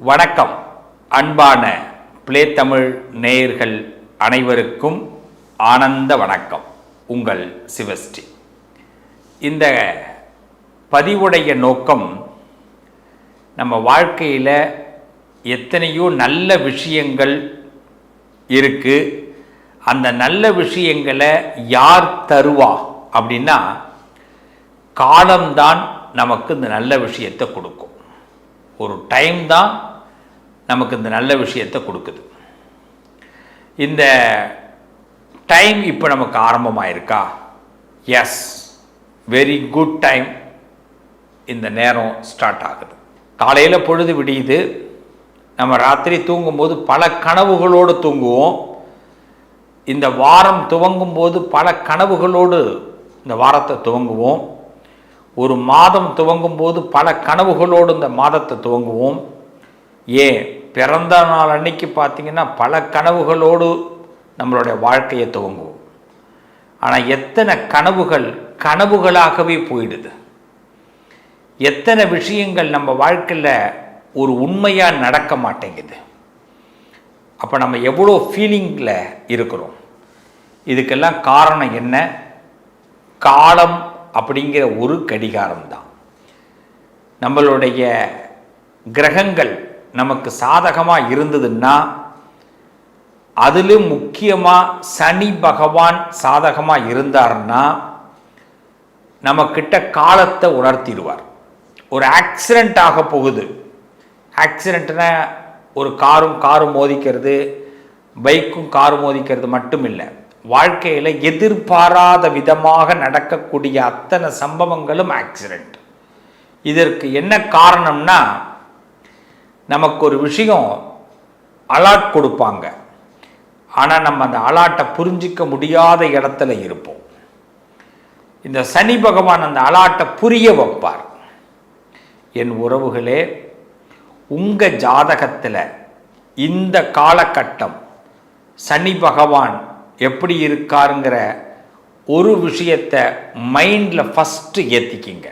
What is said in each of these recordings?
வணக்கம். அன்பான பிளே தமிழ் நேயர்கள் அனைவருக்கும் ஆனந்த வணக்கம். உங்கள் சிவஸ்ரீ. இந்த பதிவுடைய நோக்கம் நம்ம வாழ்க்கையில் எத்தனையோ நல்ல விஷயங்கள் இருக்குது அந்த நல்ல விஷயங்களை யார் தருவா அப்படின்னா காலம்தான் நமக்கு இந்த நல்ல விஷயத்தை கொடுக்கும். ஒரு டைம் தான் நமக்கு இந்த நல்ல விஷயத்தை கொடுக்குது. இந்த டைம் இப்போ நமக்கு ஆரம்பமாயிருக்கா? எஸ் வெரி குட் டைம் இந்த நேரம் ஸ்டார்ட் ஆகுது. காலையில் பொழுது விடியுது. நம்ம ராத்திரி தூங்கும்போது பல கனவுகளோடு தூங்குவோம். இந்த வாரம் துவங்கும் போது பல கனவுகளோடு இந்த வாரத்தை துவங்குவோம். ஒரு மாதம் துவங்கும் போது பல கனவுகளோடு இந்த மாதத்தை துவங்குவோம். ஏன்? பிறந்த நாள் அன்னைக்கு பார்த்தீங்கன்னா பல கனவுகளோடு நம்மளுடைய வாழ்க்கையை துவங்குவோம். ஆனால் எத்தனை கனவுகள் கனவுகளாகவே போயிடுது. எத்தனை விஷயங்கள் நம்ம வாழ்க்கையில் ஒரு உண்மையாக நடக்க மாட்டேங்குது. அப்போ நம்ம எவ்வளோ ஃபீலிங்கில் இருக்கிறோம். இதுக்கெல்லாம் காரணம் என்ன? காலம் அப்படிங்கிற ஒரு கடிகாரம்தான். நம்மளுடைய கிரகங்கள் நமக்கு சாதகமாக இருந்ததுன்னா அதிலும் முக்கியமாக சனி பகவான் சாதகமாக இருந்தார்னா நம்மக்கிட்ட காலத்தை உணர்த்திடுவார். ஒரு ஆக்சிடெண்ட் ஆக போகுது. ஆக்சிடெண்ட்னா ஒரு காரும் காரும் மோதிக்கிறது பைக்கும் காரும் மோதிக்கிறது மட்டும் இல்லை வாழ்க்கையில் எதிர்பாராத விதமாக நடக்கக்கூடிய அத்தனை சம்பவங்களும் ஆக்சிடெண்ட் இதற்கு என்ன காரணம்னா நமக்கு ஒரு விஷயம் அலாட் கொடுப்பாங்க. ஆனால் நம்ம அந்த அலாட்டை புரிஞ்சிக்க முடியாத இடத்துல இருப்போம். இந்த சனி பகவான் அந்த அலாட்டை புரிய வைப்பார். என் உறவுகளே உங்கள் ஜாதகத்தில் இந்த காலகட்டம் சனி பகவான் எப்படி இருக்காருங்கிற ஒரு விஷயத்தை மைண்டில் ஃபஸ்ட்டு ஏற்றிக்கிங்க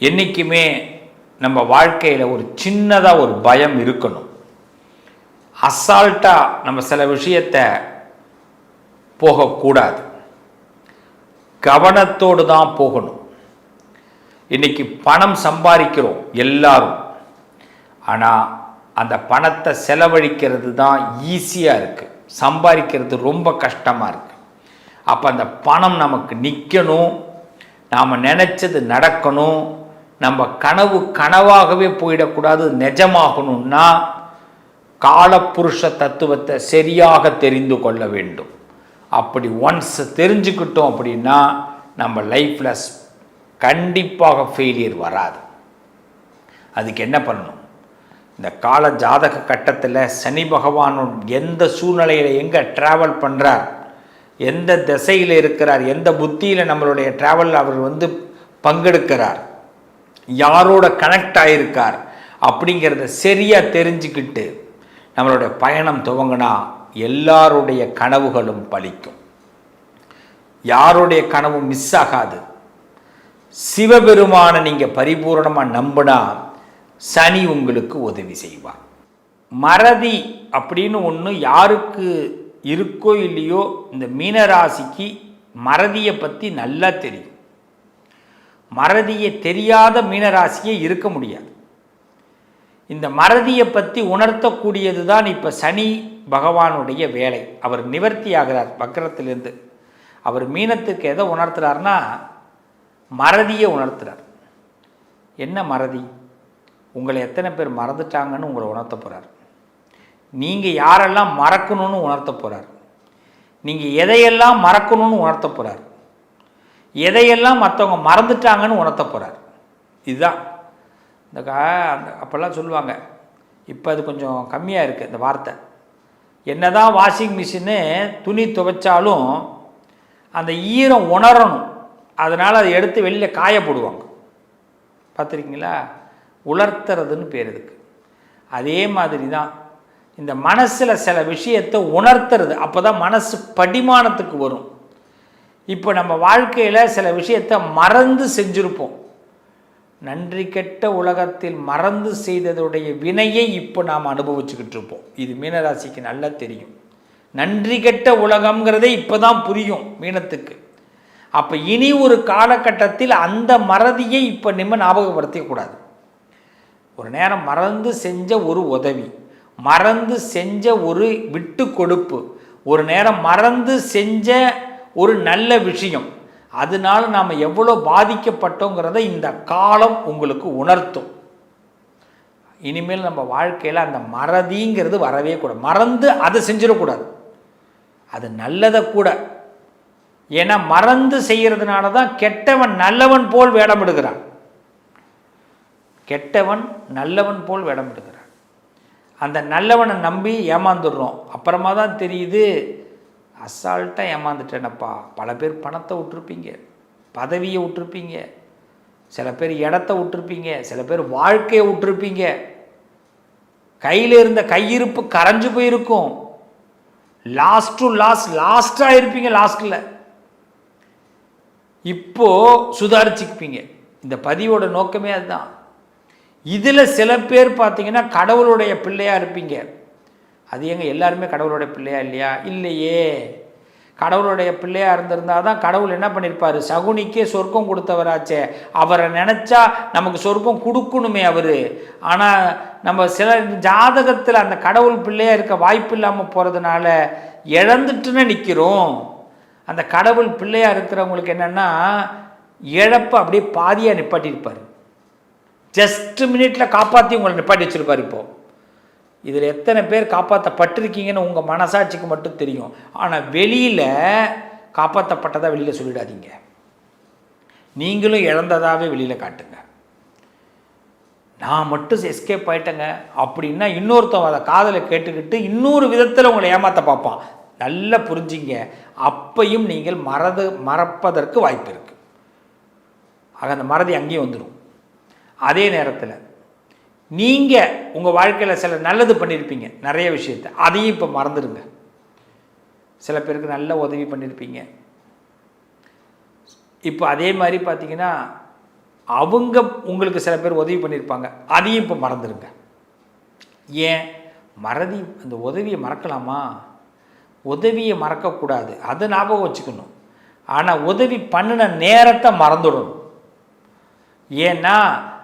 என்றைக்குமே நம்ம வாழ்க்கையில் ஒரு சின்னதாக ஒரு பயம் இருக்கணும். அசால்ட்டாக நம்ம சில விஷயத்தை போகக்கூடாது. கவனத்தோடு தான் போகணும். இன்றைக்கி பணம் சம்பாதிக்கிறோம் எல்லாரும். ஆனால் அந்த பணத்தை செலவழிக்கிறது தான் ஈஸியாக இருக்குது சம்பாதிக்கிறது ரொம்ப கஷ்டமாக இருக்குது அப்போ அந்த பணம் நமக்கு நிற்கணும் நாம் நினச்சது நடக்கணும் நம்ம கனவு கனவாகவே போயிடக்கூடாது நிஜமாகணும்னா காலப்புருஷ தத்துவத்தை சரியாக தெரிந்து கொள்ள வேண்டும். அப்படி ஒன்ஸ் தெரிஞ்சுக்கிட்டோம் அப்படின்னா நம்ம லைஃப்பில் கண்டிப்பாக ஃபெயிலியர் வராது. அதுக்கு என்ன பண்ணணும்? இந்த கால ஜாதக கட்டத்தில் சனி பகவான் எந்த சூழ்நிலையில் எங்கே ட்ராவல் பண்ணுறார் எந்த திசையில் இருக்கிறார் எந்த புத்தியில் நம்மளுடைய ட்ராவல் அவர் வந்து பங்கெடுக்கிறார் யாரோட கனெக்ட் ஆகியிருக்கார் அப்படிங்கிறத சரியாக தெரிஞ்சுக்கிட்டு நம்மளுடைய பயணம் துவங்கினா எல்லாருடைய கனவுகளும் பலிக்கும். யாருடைய கனவும் மிஸ் ஆகாது. சிவபெருமானை நீங்கள் பரிபூரணமாக நம்பினா சனி உங்களுக்கு உதவி செய்வார். மறதி அப்படின்னு ஒன்று யாருக்கு இருக்கோ இல்லையோ இந்த மீனராசிக்கு மறதியை பற்றி நல்லா தெரியும். மறதியை தெரியாத மீனராசியே இருக்க முடியாது. இந்த மறதியை பற்றி உணர்த்தக்கூடியது தான் இப்போ சனி பகவானுடைய வேலை. அவர் நிவர்த்தி ஆகிறார் வக்கரத்திலிருந்து. அவர் மீனத்துக்கு எதை உணர்த்துறாருன்னா மறதியை உணர்த்துறார். என்ன மறதி? உங்களை எத்தனை பேர் மறந்துட்டாங்கன்னு உங்களை உணர்த்த போகிறார் நீங்கள் யாரெல்லாம் மறக்கணும்னு உணர்த்த போகிறார் நீங்கள் எதையெல்லாம் மறக்கணும்னு உணர்த்த போகிறார் எதையெல்லாம் மற்றவங்க மறந்துட்டாங்கன்னு உணர்த்த போகிறார் இதுதான். இந்த கா அந்த அப்போல்லாம் சொல்லுவாங்க. இப்போ அது கொஞ்சம் கம்மியாக இருக்குது இந்த வார்த்தை. என்ன தான் வாஷிங் மிஷினு துணி துவைச்சாலும் அந்த ஈரம் உணரணும். அதனால் அதை எடுத்து வெளியில் காய போடுவாங்க. பார்த்துருக்கீங்களா? உலர்த்துறதுன்னு பேர் இதுக்கு. அதே மாதிரி தான் இந்த மனசில் சில விஷயத்தை உணர்த்துறது. அப்போ தான் மனசு படிமானத்துக்கு வரும். இப்போ நம்ம வாழ்க்கையில் சில விஷயத்தை மறந்து செஞ்சுருப்போம். நன்றி கெட்ட உலகத்தில் மறந்து செய்ததுடைய வினையை இப்போ நாம் அனுபவிச்சுக்கிட்டு இருப்போம். இது மீனராசிக்கு நல்லா தெரியும். நன்றி கெட்ட உலகம்ங்கிறதே இப்போ தான் புரியும் மீனத்துக்கு. அப்போ இனி ஒரு காலகட்டத்தில் அந்த மறதியை இப்போ நம்ம ஞாபகப்படுத்திக்கூடாது ஒரு நேரம் மறந்து செஞ்ச ஒரு உதவி மறந்து செஞ்ச ஒரு விட்டு கொடுப்பு ஒரு நேரம் மறந்து செஞ்ச ஒரு நல்ல விஷயம் அதனால் நாம் எவ்வளோ பாதிக்கப்பட்டோங்கிறத இந்த காலம் உங்களுக்கு உணர்த்தும். இனிமேல் நம்ம வாழ்க்கையில் அந்த மறதிங்கிறது வரவே கூடாது. மறந்து அதை செஞ்சிடக்கூடாது. அது நல்லதை கூட. ஏன்னா மறந்து செய்கிறதுனால தான் கெட்டவன் நல்லவன் போல் வேடமிடுகிறான். கெட்டவன் நல்லவன் போல் வேடமிடுகிறான். அந்த நல்லவனை நம்பி ஏமாந்துடுறோம். அப்புறமா தான் தெரியுது அசால்ட்டாக ஏமாந்துட்டேனப்பா. பல பேர் பணத்தை விட்டுருப்பீங்க பதவியை விட்டுருப்பீங்க சில பேர் இடத்த விட்டுருப்பீங்க சில பேர் வாழ்க்கையை விட்டுருப்பீங்க. கையில் இருந்த கையிருப்பு கரைஞ்சு போயிருக்கும். லாஸ்ட் டு லாஸ்ட் லாஸ்ட்டாக இருப்பீங்க லாஸ்ட்டில் இப்போது சுதாரிச்சுக்குப்பீங்க இந்த பதிவோட நோக்கமே அதுதான். இதில் சில பேர் பார்த்தீங்கன்னா கடவுளுடைய பிள்ளையாக இருப்பீங்க. அது எங்க எல்லாருமே கடவுளுடைய பிள்ளையா இல்லையா? இல்லையே. கடவுளுடைய பிள்ளையாக இருந்திருந்தால் தான் கடவுள் என்ன பண்ணியிருப்பார் சகுனிக்கே சொர்க்கம் கொடுத்தவராச்சே. அவரை நினச்சா நமக்கு சொர்க்கம் கொடுக்கணுமே அவர். ஆனால் நம்ம சில ஜாதகத்தில் அந்த கடவுள் பிள்ளையாக இருக்க வாய்ப்பு இல்லாமல் போகிறதுனால இழந்துட்டுன்னு நிற்கிறோம் அந்த கடவுள் பிள்ளையாக இருக்கிறவங்களுக்கு என்னென்னா இழப்பை அப்படியே பாதியாக நிப்பாட்டியிருப்பார். ஜஸ்ட் மினிட்ல காப்பாற்றி உங்களை நிப்பாட்டி வச்சிருப்பார் இப்போது இதில் எத்தனை பேர் காப்பாற்றப்பட்டிருக்கீங்கன்னு உங்கள் மனசாட்சிக்கு மட்டும் தெரியும். ஆனால் வெளியில் காப்பாற்றப்பட்டதாக வெளியில் சொல்லிடாதீங்க. நீங்களும் இழந்ததாகவே வெளியில் காட்டுங்க. நான் மட்டும் எஸ்கேப் ஆயிட்டேங்க. அப்படின்னா இன்னொருத்தவங்க அதை காதலை கேட்டுக்கிட்டு இன்னொரு விதத்தில் உங்களை ஏமாற்ற பார்ப்பான். நல்லா புரிஞ்சிங்க. அப்பையும் நீங்கள் மறது மறப்பதற்கு வாய்ப்பு இருக்குது ஆக அந்த மறதி அங்கேயும் வந்துடும் அதே நேரத்தில் நீங்கள் உங்கள் வாழ்க்கையில் சில நல்லது பண்ணியிருப்பீங்க நிறைய விஷயத்தை. அதையும் இப்போ மறந்துடுங்க. சில பேருக்கு நல்ல உதவி பண்ணியிருப்பீங்க இப்போ அதே மாதிரி பார்த்தீங்கன்னா அவங்க உங்களுக்கு சில பேர் உதவி பண்ணியிருப்பாங்க அதையும் இப்போ மறந்துடுங்க. ஏன்? மறதி அந்த உதவியை மறக்கலாமா? உதவியை மறக்கக்கூடாது. அதை ஞாபகம் வச்சுக்கணும். ஆனால் உதவி பண்ணின நேரத்தை மறந்துடணும். ஏன்னா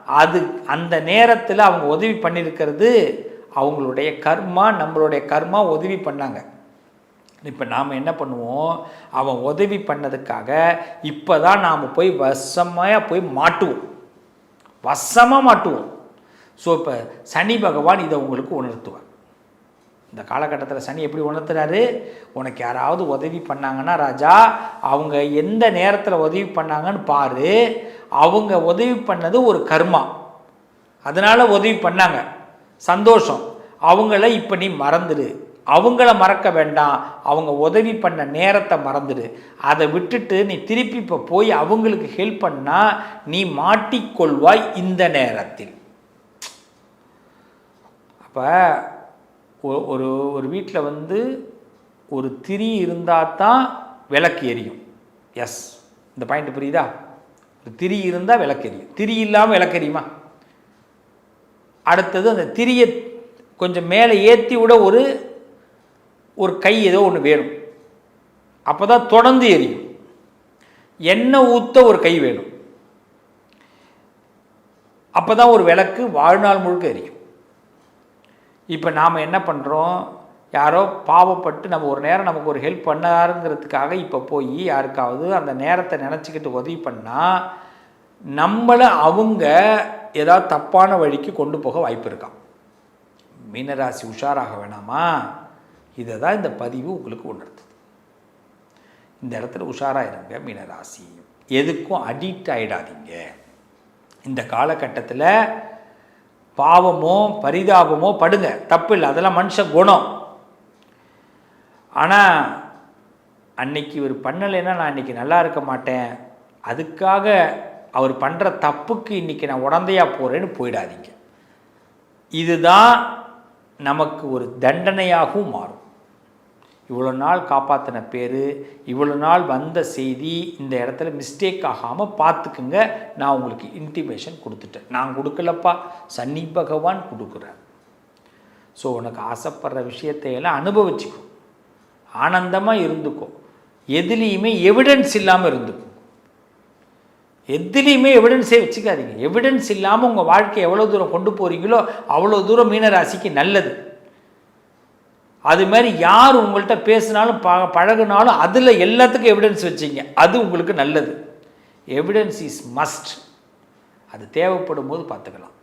அது அந்த நேரத்தில் அவங்க உதவி பண்ணியிருக்கிறது அவங்களுடைய கர்மா நம்மளுடைய கர்மா உதவி பண்ணாங்க. இப்போ நாம் என்ன பண்ணுவோம்? அவன் உதவி பண்ணதுக்காக இப்போ தான் நாம் போய் வசமாக போய் மாட்டுவோம். வசமாக மாட்டுவோம். ஸோ இப்போ சனி பகவான் இதை உங்களுக்கு உணர்த்துவார். இந்த காலகட்டத்தில் சனி எப்படி உணர்த்துறாரு? உனக்கு யாராவது உதவி பண்ணாங்கன்னா ராஜா அவங்க எந்த நேரத்தில் உதவி பண்ணாங்கன்னு பாரு. அவங்க உதவி பண்ணது ஒரு கர்மா. அதனால் உதவி பண்ணாங்க. சந்தோஷம். அவங்கள இப்போ நீ மறந்துடு அவங்கள மறக்க வேண்டாம். அவங்க உதவி பண்ண நேரத்தை மறந்துடு அதை விட்டுட்டு நீ திருப்பி இப்போ போய் அவங்களுக்கு ஹெல்ப் பண்ணால் நீ மாட்டிக்கொள்வாய் இந்த நேரத்தில். அப்போ ஒரு ஒரு வீட்டில் வந்து ஒரு திரி இருந்தால் தான் விளக்கு எரியும். எஸ் இந்த பாயிண்ட் புரியுதா? ஒரு திரி இருந்தால் விளக்கு எரியும். திரி இல்லாமல் விளக்கு எரியுமா? அடுத்தது அந்த திரியை கொஞ்சம் மேலே ஏற்றி விட ஒரு ஒரு கை ஏதோ ஒன்று வேணும். அப்போ தான் தொடர்ந்து எரியும். எண்ணெய் ஊற்ற ஒரு கை வேணும். அப்போ தான் ஒரு விளக்கு வாழ்நாள் முழுக்க எரியும். இப்போ நாம் என்ன பண்ணுறோம் யாரோ பாவப்பட்டு நம்ம ஒரு நேரம் நமக்கு ஒரு ஹெல்ப் பண்ணாருங்கிறதுக்காக இப்போ போய் யாருக்காவது அந்த நேரத்தை நினச்சிக்கிட்டு உதவி பண்ணால் நம்மளை அவங்க ஏதாவது தப்பான வழிக்கு கொண்டு போக வாய்ப்பு இருக்கான் மீனராசி உஷாராக வேணாமா? இதை தான் இந்த பதிவு உங்களுக்கு உணர்த்துது. இந்த இடத்துல உஷாராக இருங்க மீனராசி. எதுக்கும் அடிக்ட் ஆகிடாதீங்க இந்த காலகட்டத்தில் பாவமோ பரிதாபமோ படுங்க. தப்பு இல்லை அதெல்லாம் மனுஷ குணம். ஆனால் அன்னைக்கு இவர் பண்ணலைன்னா நான் இன்றைக்கி நல்லா இருக்க மாட்டேன். அதுக்காக அவர் பண்ணுற தப்புக்கு இன்றைக்கி நான் உடந்தையாக போகிறேன்னு போயிடாதீங்க. இதுதான் நமக்கு ஒரு தண்டனையாகவும் மாறும். இவ்வளோ நாள் காப்பாற்றின பேர் இவ்வளோ நாள் வந்த செய்தி இந்த இடத்துல மிஸ்டேக் ஆகாமல் பார்த்துக்குங்க. நான் உங்களுக்கு இன்டிமேஷன் கொடுத்துட்டேன். நான் கொடுக்கலப்பா. சன்னி பகவான் கொடுக்குறேன் ஸோ உனக்கு ஆசைப்படுற விஷயத்தையெல்லாம் அனுபவிச்சுக்கோ. ஆனந்தமாக இருந்துக்கோ. எதுலேயுமே எவிடன்ஸ் இல்லாமல் இருந்துக்கும் எதுலேயுமே எவிடன்ஸே வச்சுக்காதீங்க. எவிடன்ஸ் இல்லாமல் உங்கள் வாழ்க்கையை எவ்வளோ தூரம் கொண்டு போகிறீங்களோ அவ்வளோ தூரம் மீனராசிக்கு நல்லது. அது மாதிரி யார் உங்கள்கிட்ட பேசினாலும் ப பழகுனாலும் அதில் எல்லாத்துக்கும் எவிடன்ஸ் வச்சிங்க. அது உங்களுக்கு நல்லது. எவிடன்ஸ் இஸ் மஸ்ட் அது தேவைப்படும் போது பார்த்துக்கலாம்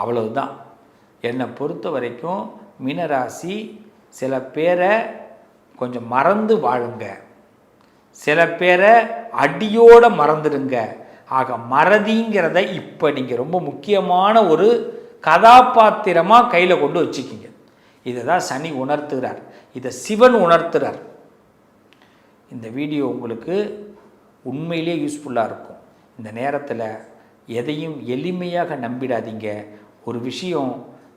அவ்வளவுதான். என்னை பொறுத்த வரைக்கும் மீனராசி சில பேரை கொஞ்சம் மறந்து வாழுங்க. சில பேரை அடியோட மறந்துடுங்க. ஆக மறதிங்கிறத இப்போ நீங்கள் ரொம்ப முக்கியமான ஒரு கதாபாத்திரமாக கையில் கொண்டு வச்சுக்கிங்க. இதை தான் சனி உணர்த்துகிறார். இதை சிவன் உணர்த்துகிறார். இந்த வீடியோ உங்களுக்கு உண்மையிலே யூஸ்ஃபுல்லாக இருக்கும். இந்த நேரத்தில் எதையும் எளிமையாக நம்பிடாதீங்க. ஒரு விஷயம்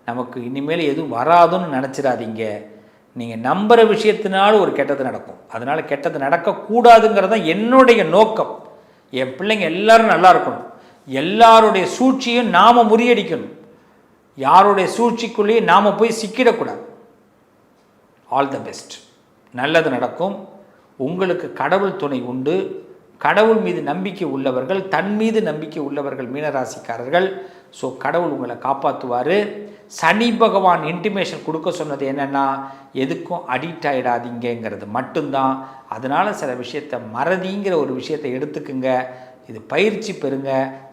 நமக்கு இனிமேல் எதுவும் வராதுன்னு நினச்சிடாதீங்க. நீங்கள் நம்புகிற விஷயத்தினால ஒரு கெட்டது நடக்கும். அதனால் கெட்டது நடக்கக்கூடாதுங்கிறது தான் என்னுடைய நோக்கம். என் பிள்ளைங்க எல்லாரும் நல்லா இருக்கணும். எல்லாருடைய சூழ்ச்சியும் நாம் முறியடிக்கணும். யாருடைய சூழ்ச்சிக்குள்ளேயே நாம் போய் சிக்கிடக்கூடாது. ஆல் த பெஸ்ட் நல்லது நடக்கும். உங்களுக்கு கடவுள் துணை உண்டு. கடவுள் மீது நம்பிக்கை உள்ளவர்கள் தன் மீது நம்பிக்கை உள்ளவர்கள் மீனராசிக்காரர்கள். ஸோ கடவுள் உங்களை காப்பாற்றுவார் சனி பகவான் இன்டிமேஷன் கொடுக்க சொன்னது என்னென்னா எதுக்கும் அடிக்ட் ஆகிடாதீங்கிறது மட்டும்தான். அதனால் சில விஷயத்தை மறதிங்கிற ஒரு விஷயத்தை எடுத்துக்குங்க. இது பயிற்சி பெறுங்க.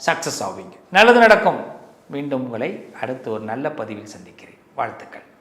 சக்ஸஸ் ஆவீங்க. நல்லது நடக்கும். மீண்டும் உங்களை அடுத்து ஒரு நல்ல பதிவில் சந்திக்கிறேன். வாழ்த்துக்கள்.